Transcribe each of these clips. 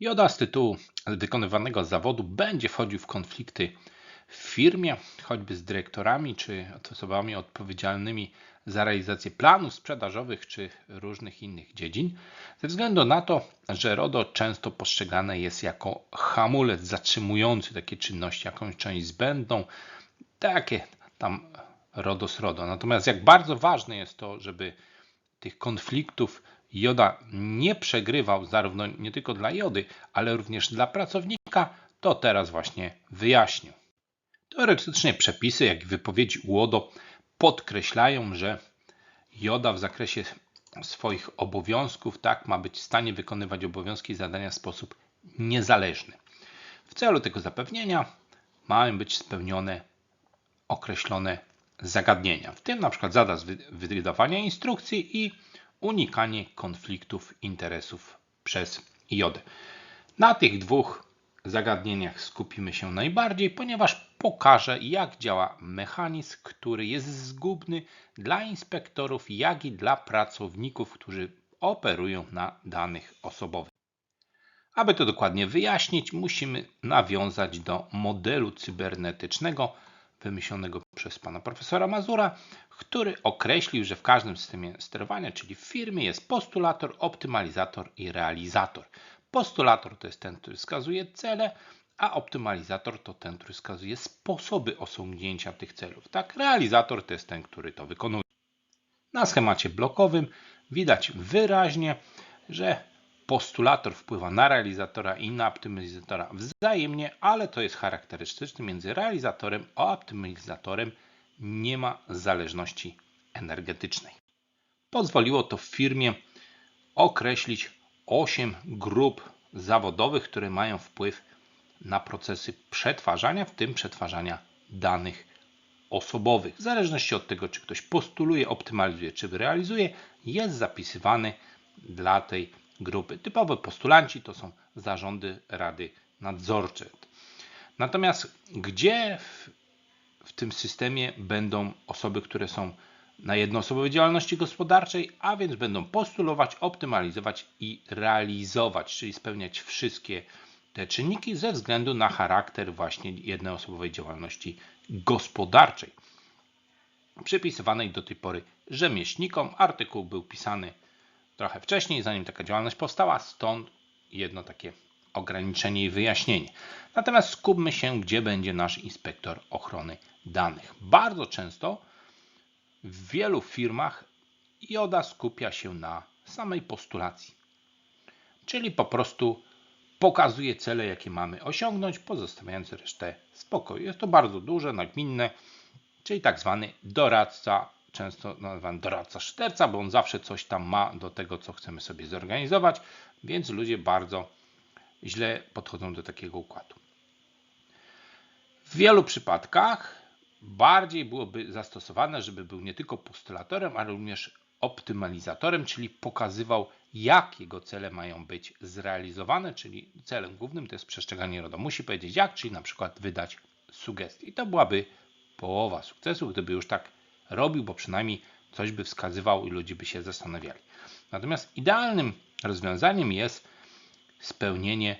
Joda z tytułu wykonywanego zawodu będzie wchodził w konflikty w firmie, choćby z dyrektorami czy osobami odpowiedzialnymi za realizację planów sprzedażowych czy różnych innych dziedzin, ze względu na to, że RODO często postrzegane jest jako hamulec zatrzymujący takie czynności, jakąś część zbędną, takie tam RODO z RODO. Natomiast jak bardzo ważne jest to, żeby tych konfliktów Joda nie przegrywał zarówno nie tylko dla Jody, ale również dla pracownika, to teraz właśnie wyjaśnię. Teoretycznie przepisy, jak i wypowiedzi UODO podkreślają, że Joda w zakresie swoich obowiązków tak ma być w stanie wykonywać obowiązki i zadania w sposób niezależny. W celu tego zapewnienia mają być spełnione określone zagadnienia, w tym na przykład zakaz wydawania instrukcji i unikanie konfliktów interesów przez Jodę. Na tych dwóch zagadnieniach skupimy się najbardziej, ponieważ pokażę, jak działa mechanizm, który jest zgubny dla inspektorów, jak i dla pracowników, którzy operują na danych osobowych. Aby to dokładnie wyjaśnić, musimy nawiązać do modelu cybernetycznego wymyślonego przez pana profesora Mazura, który określił, że w każdym systemie sterowania, czyli w firmie, jest postulator, optymalizator i realizator. Postulator to jest ten, który wskazuje cele, a optymalizator to ten, który wskazuje sposoby osiągnięcia tych celów. Tak, realizator to jest ten, który to wykonuje. Na schemacie blokowym widać wyraźnie, że postulator wpływa na realizatora i na optymalizatora wzajemnie, ale to jest charakterystyczne między realizatorem a optymalizatorem. Nie ma zależności energetycznej. Pozwoliło to firmie określić 8 grup zawodowych, które mają wpływ na procesy przetwarzania, w tym przetwarzania danych osobowych. W zależności od tego, czy ktoś postuluje, optymalizuje, czy realizuje, jest zapisywany dla tej grupy. Typowe postulanci to są zarządy rady nadzorcze. Natomiast gdzie w, w tym systemie będą osoby, które są na jednoosobowej działalności gospodarczej, a więc będą postulować, optymalizować i realizować, czyli spełniać wszystkie te czynniki ze względu na charakter właśnie jednoosobowej działalności gospodarczej. Przypisywanej do tej pory rzemieślnikom artykuł był pisany trochę wcześniej, zanim taka działalność powstała, stąd jedno takie ograniczenie i wyjaśnienie. Natomiast skupmy się, gdzie będzie nasz inspektor ochrony danych. Bardzo często w wielu firmach JODA skupia się na samej postulacji, czyli po prostu pokazuje cele, jakie mamy osiągnąć, pozostawiając resztę spokoju. Jest to bardzo duże, nagminne, czyli tak zwany doradca często nazywany doradca szterca, bo on zawsze coś tam ma do tego, co chcemy sobie zorganizować, więc ludzie bardzo źle podchodzą do takiego układu. W wielu przypadkach bardziej byłoby zastosowane, żeby był nie tylko postulatorem, ale również optymalizatorem, czyli pokazywał, jak jego cele mają być zrealizowane, czyli celem głównym to jest przestrzeganie RODO. Musi powiedzieć jak, czyli na przykład wydać sugestie. I to byłaby połowa sukcesu, gdyby już tak robił, bo przynajmniej coś by wskazywał i ludzie by się zastanawiali. Natomiast idealnym rozwiązaniem jest spełnienie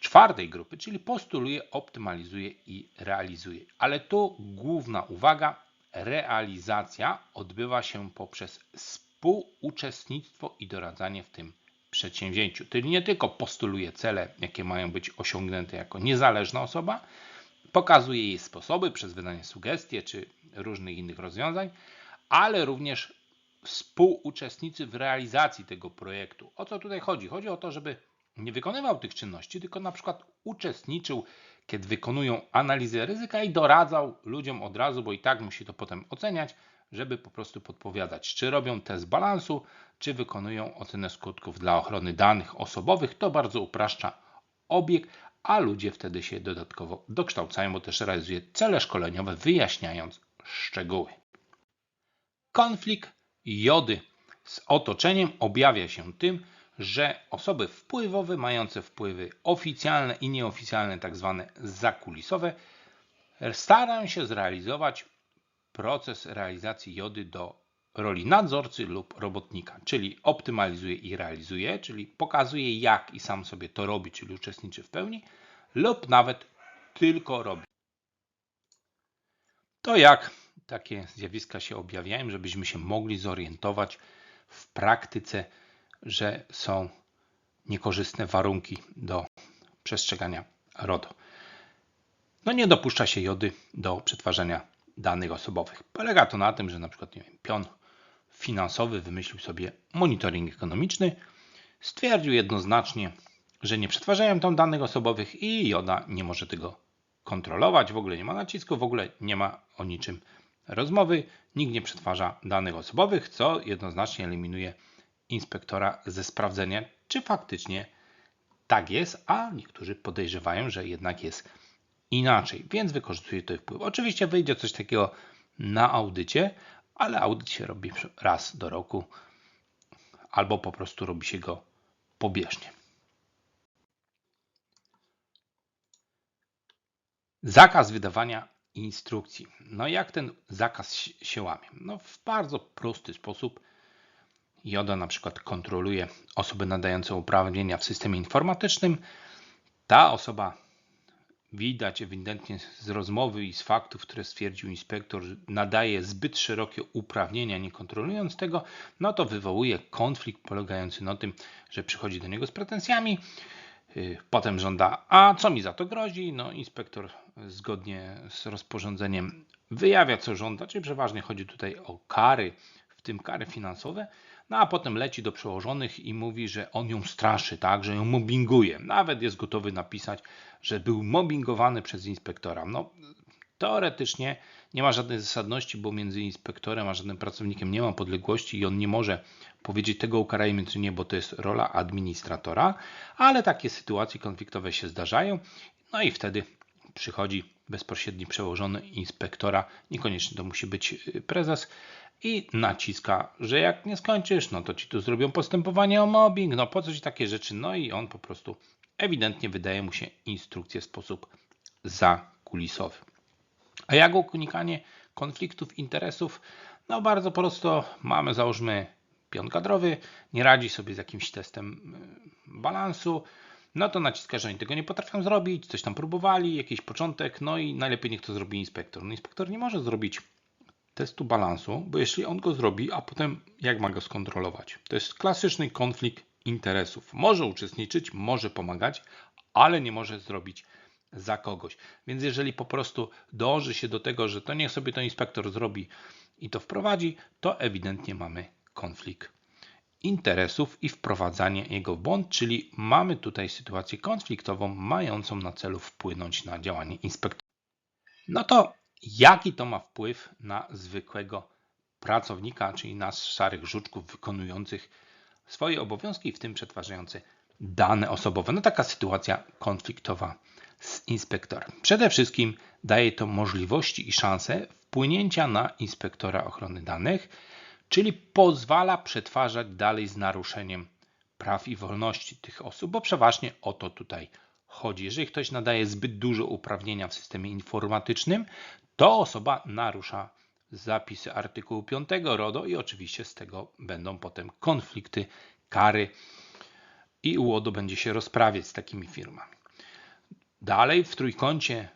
czwartej grupy, czyli postuluje, optymalizuje i realizuje. Ale tu główna uwaga, realizacja odbywa się poprzez współuczestnictwo i doradzanie w tym przedsięwzięciu. Czyli nie tylko postuluje cele, jakie mają być osiągnięte jako niezależna osoba, pokazuje jej sposoby przez wydanie sugestii czy różnych innych rozwiązań, ale również współuczestnicy w realizacji tego projektu. O co tutaj chodzi? Chodzi o to, żeby nie wykonywał tych czynności, tylko na przykład uczestniczył, kiedy wykonują analizę ryzyka i doradzał ludziom od razu, bo i tak musi to potem oceniać, żeby po prostu podpowiadać, czy robią test balansu, czy wykonują ocenę skutków dla ochrony danych osobowych. To bardzo upraszcza obieg, a ludzie wtedy się dodatkowo dokształcają, bo też realizuje cele szkoleniowe, wyjaśniając szczegóły. Konflikt jody z otoczeniem objawia się tym, że osoby wpływowe, mające wpływy oficjalne i nieoficjalne, tak zwane zakulisowe, starają się zrealizować proces realizacji jody do roli nadzorcy lub robotnika, czyli optymalizuje i realizuje, czyli pokazuje jak i sam sobie to robi, czyli uczestniczy w pełni, lub nawet tylko robi. To jak takie zjawiska się objawiają, żebyśmy się mogli zorientować w praktyce, że są niekorzystne warunki do przestrzegania RODO. No nie dopuszcza się jody do przetwarzania danych osobowych. Polega to na tym, że na przykład nie wiem, pion finansowy wymyślił sobie monitoring ekonomiczny, stwierdził jednoznacznie, że nie przetwarzają tam danych osobowych i joda nie może tego kontrolować, w ogóle nie ma nacisku, w ogóle nie ma o niczym rozmowy, nikt nie przetwarza danych osobowych, co jednoznacznie eliminuje inspektora ze sprawdzenia, czy faktycznie tak jest, a niektórzy podejrzewają, że jednak jest inaczej, więc wykorzystuje to wpływ. Oczywiście wyjdzie coś takiego na audycie, ale audyt się robi raz do roku albo po prostu robi się go pobieżnie. Zakaz wydawania instrukcji. No jak ten zakaz się łamie? No w bardzo prosty sposób. JODA na przykład kontroluje osobę nadającą uprawnienia w systemie informatycznym. Ta osoba widać ewidentnie z rozmowy i z faktów, które stwierdził inspektor, nadaje zbyt szerokie uprawnienia, nie kontrolując tego, no to wywołuje konflikt polegający na tym, że przychodzi do niego z pretensjami, yy, potem żąda, a co mi za to grozi? No inspektor zgodnie z rozporządzeniem wyjawia, co żąda, czyli przeważnie chodzi tutaj o kary, w tym kary finansowe, no a potem leci do przełożonych i mówi, że on ją straszy, tak, że ją mobbinguje. Nawet jest gotowy napisać, że był mobbingowany przez inspektora. No, teoretycznie nie ma żadnej zasadności, bo między inspektorem a żadnym pracownikiem nie ma podległości i on nie może powiedzieć tego ukarajmy czy nie, bo to jest rola administratora, ale takie sytuacje konfliktowe się zdarzają. No i wtedy przychodzi bezpośredni przełożony inspektora, niekoniecznie to musi być y, prezes, i naciska, że jak nie skończysz, no to ci tu zrobią postępowanie o mobbing, no po co ci takie rzeczy, no i on po prostu ewidentnie wydaje mu się instrukcję w sposób zakulisowy. A jak unikanie konfliktów interesów? No bardzo prosto, mamy załóżmy pion kadrowy, nie radzi sobie z jakimś testem y, balansu, no to naciska, że oni tego nie potrafią zrobić, coś tam próbowali, jakiś początek, no i najlepiej niech to zrobi inspektor. No inspektor nie może zrobić testu balansu, bo jeśli on go zrobi, a potem jak ma go skontrolować? To jest klasyczny konflikt interesów. Może uczestniczyć, może pomagać, ale nie może zrobić za kogoś. Więc jeżeli po prostu dąży się do tego, że to niech sobie to inspektor zrobi i to wprowadzi, to ewidentnie mamy konflikt interesów i wprowadzanie jego w błąd, czyli mamy tutaj sytuację konfliktową mającą na celu wpłynąć na działanie inspektora. No to jaki to ma wpływ na zwykłego pracownika, czyli na szarych żuczków wykonujących swoje obowiązki, w tym przetwarzający dane osobowe. No taka sytuacja konfliktowa z inspektorem. Przede wszystkim daje to możliwości i szanse wpłynięcia na inspektora ochrony danych, czyli pozwala przetwarzać dalej z naruszeniem praw i wolności tych osób, bo przeważnie o to tutaj chodzi. Jeżeli ktoś nadaje zbyt dużo uprawnienia w systemie informatycznym, to osoba narusza zapisy artykułu 5 RODO i oczywiście z tego będą potem konflikty, kary i UODO będzie się rozprawiać z takimi firmami. Dalej w trójkącie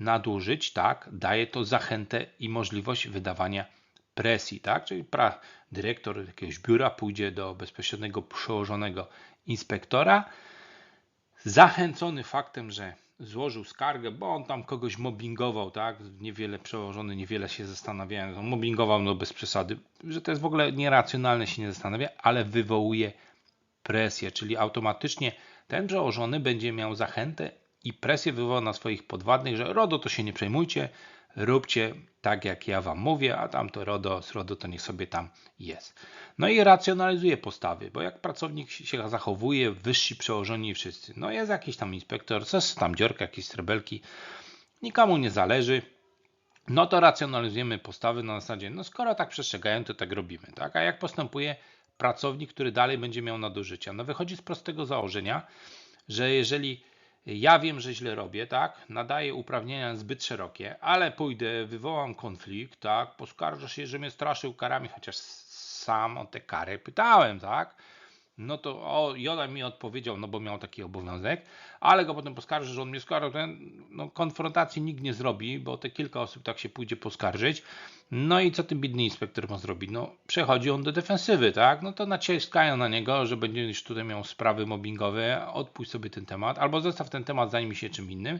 nadużyć, tak, daje to zachętę i możliwość wydawania presji, tak, czyli pra, dyrektor jakiegoś biura pójdzie do bezpośredniego przełożonego inspektora, zachęcony faktem, że złożył skargę, bo on tam kogoś mobbingował, tak? Niewiele przełożony, niewiele się zastanawiałem. On mobbingował, no bez przesady, że to jest w ogóle nieracjonalne, się nie zastanawia, ale wywołuje presję, czyli automatycznie ten przełożony będzie miał zachętę i presję wywoła na swoich podwładnych, że RODO to się nie przejmujcie, róbcie tak jak ja wam mówię, a tam to RODO z RODO to niech sobie tam jest. No i racjonalizuje postawy, bo jak pracownik się zachowuje, wyżsi przełożeni wszyscy, no jest jakiś tam inspektor, coś tam dziorka, jakieś strebelki, nikomu nie zależy, no to racjonalizujemy postawy na zasadzie, no skoro tak przestrzegają, to tak robimy, tak? A jak postępuje pracownik, który dalej będzie miał nadużycia? No wychodzi z prostego założenia, że jeżeli Ja wiem, że źle robię, tak? Nadaję uprawnienia zbyt szerokie, ale pójdę, wywołam konflikt, tak? Poskarżę się, że mnie straszył karami, chociaż sam o te kary pytałem, tak? No to Joda mi odpowiedział, no bo miał taki obowiązek, ale go potem poskarży, że on mnie skarżył. Ten, no, konfrontacji nikt nie zrobi, bo te kilka osób tak się pójdzie poskarżyć. No i co ten biedny inspektor ma zrobić? No przechodzi on do defensywy, tak? No to naciskają na niego, że będziesz tutaj miał sprawy mobbingowe, odpuść sobie ten temat, albo zostaw ten temat, zajmij się czym innym.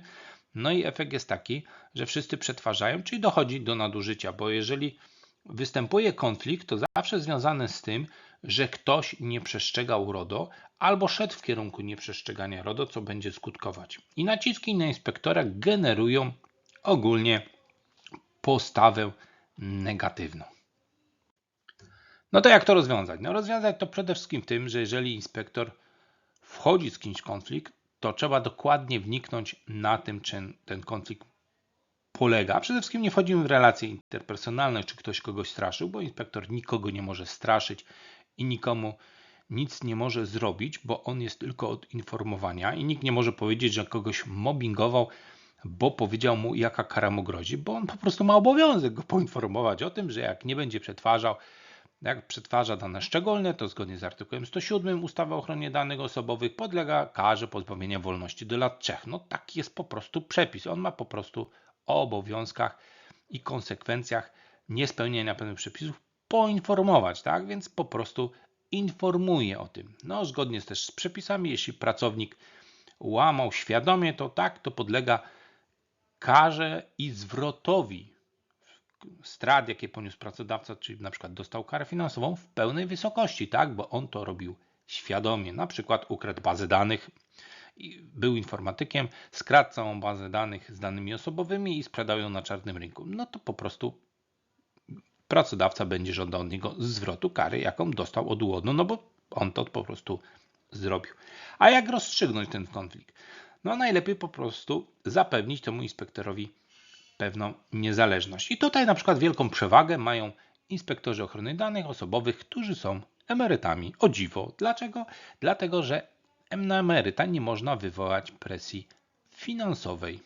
No i efekt jest taki, że wszyscy przetwarzają, czyli dochodzi do nadużycia, bo jeżeli występuje konflikt, to zawsze związany z tym, że ktoś nie przestrzegał RODO albo szedł w kierunku nieprzestrzegania RODO, co będzie skutkować. I naciski na inspektora generują ogólnie postawę negatywną. No to jak to rozwiązać? No rozwiązać to przede wszystkim tym, że jeżeli inspektor wchodzi z kimś w konflikt, to trzeba dokładnie wniknąć na tym, czym ten konflikt polega. Przede wszystkim nie wchodzimy w relacje interpersonalne, czy ktoś kogoś straszył, bo inspektor nikogo nie może straszyć i nikomu nic nie może zrobić, bo on jest tylko od informowania i nikt nie może powiedzieć, że kogoś mobbingował, bo powiedział mu, jaka kara mu grozi, bo on po prostu ma obowiązek go poinformować o tym, że jak nie będzie przetwarzał, jak przetwarza dane szczególne, to zgodnie z artykułem 107 ustawy o ochronie danych osobowych podlega karze pozbawienia wolności do lat 3. No taki jest po prostu przepis. On ma po prostu o obowiązkach i konsekwencjach niespełnienia pewnych przepisów poinformować, tak? Więc po prostu informuje o tym. No, zgodnie też z przepisami, jeśli pracownik łamał świadomie, to tak, to podlega karze i zwrotowi strat, jakie poniósł pracodawca, czyli na przykład dostał karę finansową w pełnej wysokości, tak, bo on to robił świadomie, na przykład ukradł bazę danych, był informatykiem, skradł całą bazę danych z danymi osobowymi i sprzedał ją na czarnym rynku. No to po prostu pracodawca będzie żądał od niego zwrotu kary, jaką dostał od UODO, no bo on to po prostu zrobił. A jak rozstrzygnąć ten konflikt? No najlepiej po prostu zapewnić temu inspektorowi pewną niezależność. I tutaj na przykład wielką przewagę mają inspektorzy ochrony danych osobowych, którzy są emerytami. O dziwo. Dlaczego? Dlatego, że na emeryta nie można wywołać presji finansowej,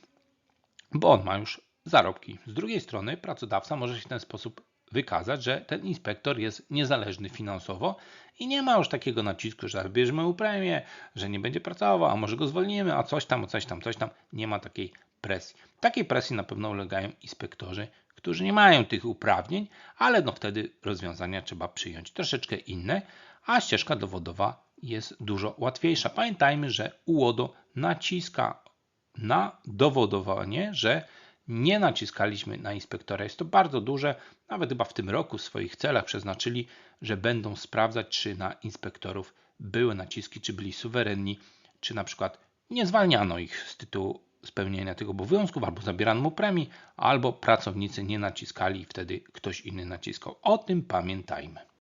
bo on ma już zarobki. Z drugiej strony pracodawca może się w ten sposób wykazać, że ten inspektor jest niezależny finansowo i nie ma już takiego nacisku, że bierzemy mu premię, że nie będzie pracował, a może go zwolnimy, a coś tam, a coś tam, coś tam. Nie ma takiej presji. Takiej presji na pewno ulegają inspektorzy, którzy nie mają tych uprawnień, ale no wtedy rozwiązania trzeba przyjąć troszeczkę inne, a ścieżka dowodowa jest dużo łatwiejsza. Pamiętajmy, że UODO naciska na dowodowanie, że nie naciskaliśmy na inspektora. Jest to bardzo duże, nawet chyba w tym roku w swoich celach przeznaczyli, że będą sprawdzać, czy na inspektorów były naciski, czy byli suwerenni, czy na przykład nie zwalniano ich z tytułu spełnienia tych obowiązków, albo zabierano mu premii, albo pracownicy nie naciskali i wtedy ktoś inny naciskał. O tym pamiętajmy.